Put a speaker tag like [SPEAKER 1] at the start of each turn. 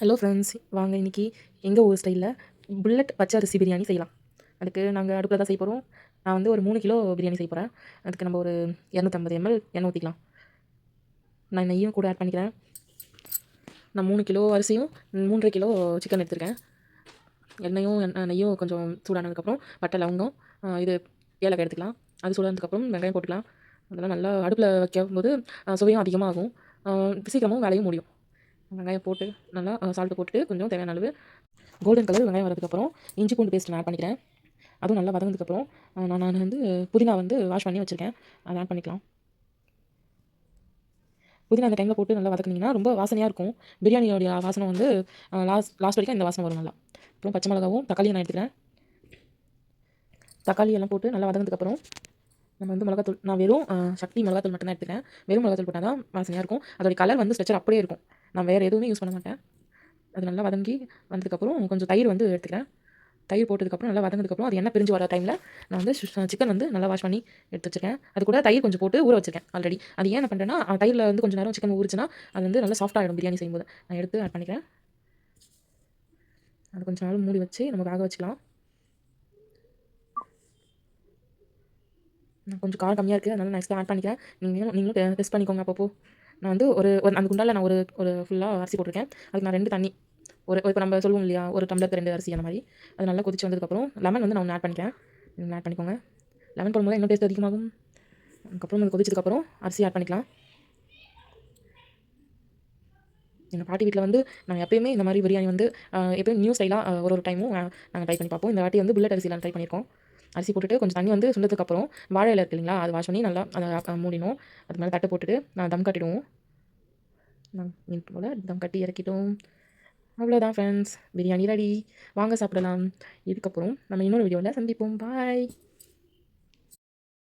[SPEAKER 1] Hello friends வாங்க இன்றைக்கி எங்கள் ஊர் ஸ்டைலில் புல்லட் பச்சை அரிசி பிரியாணி செய்யலாம். அதுக்கு நாங்கள் அடுப்பில் தான் செய்ய போகிறோம் நான் வந்து ஒரு மூணு கிலோ பிரியாணி செய்ய போகிறேன் அதுக்கு நம்ம ஒரு இரநூத்தம்பது எம்எல் எண்ணெய் ஊற்றிக்கலாம் நான் நெய்யும் கூட ஆட் பண்ணிக்கிறேன். நான் மூணு கிலோ அரிசியும் மூன்றரை கிலோ சிக்கன் எடுத்திருக்கேன். எண்ணெயும் எண்ணெய் நெய்யும் கொஞ்சம் சூடானதுக்கப்புறம் பட்டை லவங்கம் இது ஏலக்காய் எடுத்துக்கலாம். அது சூடானதுக்கப்புறம் வெங்காயம் போட்டுக்கலாம். அதெல்லாம் நல்லா அடுப்பில் வைக்கும் போது சுவையும் அதிகமாகும். சீக்கிரமும் வேலையும் முடியும். வெங்காயம் போட்டு நல்லா சால்ட்டு போட்டு கொஞ்சம் தேவையான அளவு கோல்டன் கலர் வெங்காயம் வரதுக்கப்புறம் இஞ்சி பூண்டு பேஸ்ட் நான் ஆட் பண்ணிக்கிறேன். அதுவும் நல்லா வதங்கினதுக்கப்புறம் நான் நான் வந்து புதினா வந்து வாஷ் பண்ணி வச்சுருக்கேன். அதை ஆட் பண்ணிக்கலாம். புதினா அந்த டைமில் போட்டு நல்லா வதக்குனிங்கன்னா ரொம்ப வாசனையாக இருக்கும். பிரியாணியோடைய வாசனை வந்து லாஸ்ட் லாஸ்ட் வரைக்கும் இந்த வாசனை வரும் நல்லா. அப்புறம் பச்சை மிளகாவும் தக்காளியும் நான் எடுத்துக்கிறேன். தக்காளி எல்லாம் போட்டு நல்லா வதங்கினதுக்கப்புறம் நம்ம வந்து மிளகாத்தூள் நான் வெறும் சக்தி மிளகாத்தூள் மட்டும் தான் எடுத்துக்கிறேன். வெறும் மிளகாத்தூள் போட்டால் தான் வாசனையாக இருக்கும். அதோடைய கலர் வந்து ஸ்ட்ரெச்சர் அப்படியே இருக்கும். நான் வேறு எதுவுமே யூஸ் பண்ண மாட்டேன். அது நல்லா வதங்கி வந்ததுக்கப்புறம் கொஞ்சம் தயிர் வந்து எடுத்துக்கிறேன். தயிர் போட்டதுக்கப்புறம் நல்லா வதங்கினதுக்கப்புறம் அது என்ன பிரிஞ்சு வர டைமில் நான் வந்து சிக்கன் வந்து நல்லா வாஷ் பண்ணி எடுத்து வச்சிருக்கேன். அது கூட தயிர் கொஞ்சம் போட்டு ஊற வச்சிருக்கேன் ஆல்ரெடி அது ஏன் என்ன பண்ணுறேன்னா தயிரில் வந்து கொஞ்சம் நேரம் சிக்கன் ஊறிச்சுன்னா அது வந்து நல்லா சாஃப்ட் ஆகிடும் பிரியாணி செய்யும்போது. நான் எடுத்து ஆட் பண்ணிக்கிறேன். அது கொஞ்சம் நாள் மூடி வச்சு நமக்கு ஆக வச்சுக்கலாம். நான் கொஞ்சம் காரம் கம்மியாக இருக்குது அதனால நெக்ஸ்ட்டு ஆட் பண்ணிக்கிறேன். நீங்களும் நீங்களும் டெஸ்ட் பண்ணிக்கோங்க அப்பப்போ. நான் வந்து ஒரு அந்த குண்டால நான் ஒரு ஒரு ஃபுல்லாக அரிசி போட்டிருக்கேன். அதுக்கு நான் ரெண்டு தண்ணி ஒரு இப்போ நம்ம சொல்லுவோம் இல்லையா ஒரு டம்ளருக்கு ரெண்டு அரிசி அந்த மாதிரி. அது நல்லா கொதிச்சு வந்ததுக்கப்புறம் லெமன் வந்து நான் ஒன்று ஆட் பண்ணிக்கிறேன். நீங்கள் ஆட் பண்ணிக்கோங்க. லெமன் போடும்போது இன்னும் டேஸ்ட் அதிகமாகும். அதுக்கப்புறம் அது கொதிச்சதுக்கப்புறம் அரிசி ஆட் பண்ணிக்கலாம். எங்கள் பாட்டி வீட்டில் வந்து நாங்கள் எப்பயுமே இந்த மாதிரி பிரியாணி வந்து எப்பயும் நியூ ஸ்டைலாக ஒரு ஒரு டைமும் நாங்கள் ட்ரை பண்ணி பார்ப்போம். இந்த வாட்டி வந்து புல்லட் அரிசியில் ட்ரை பண்ணியிருக்கோம். அரிசி போட்டுட்டு கொஞ்சம் தண்ணி வந்து சுண்டதுக்கப்புறம் வாழை இலை இருக்கு இல்லைங்களா அது வாஷ் பண்ணி நல்லா அதை அஹ், மூடினோம் அது மேலே தட்டு போட்டுட்டு நான் தம் கட்டிடுவோம். நான் மீன் போல் தம் கட்டி இறக்கிட்டோம். அவ்வளோதான் ஃப்ரெண்ட்ஸ் பிரியாணி ரெடி வாங்க சாப்பிடலாம். இதுக்கப்புறம் நம்ம இன்னொரு வீடியோவில் சந்திப்போம். பாய்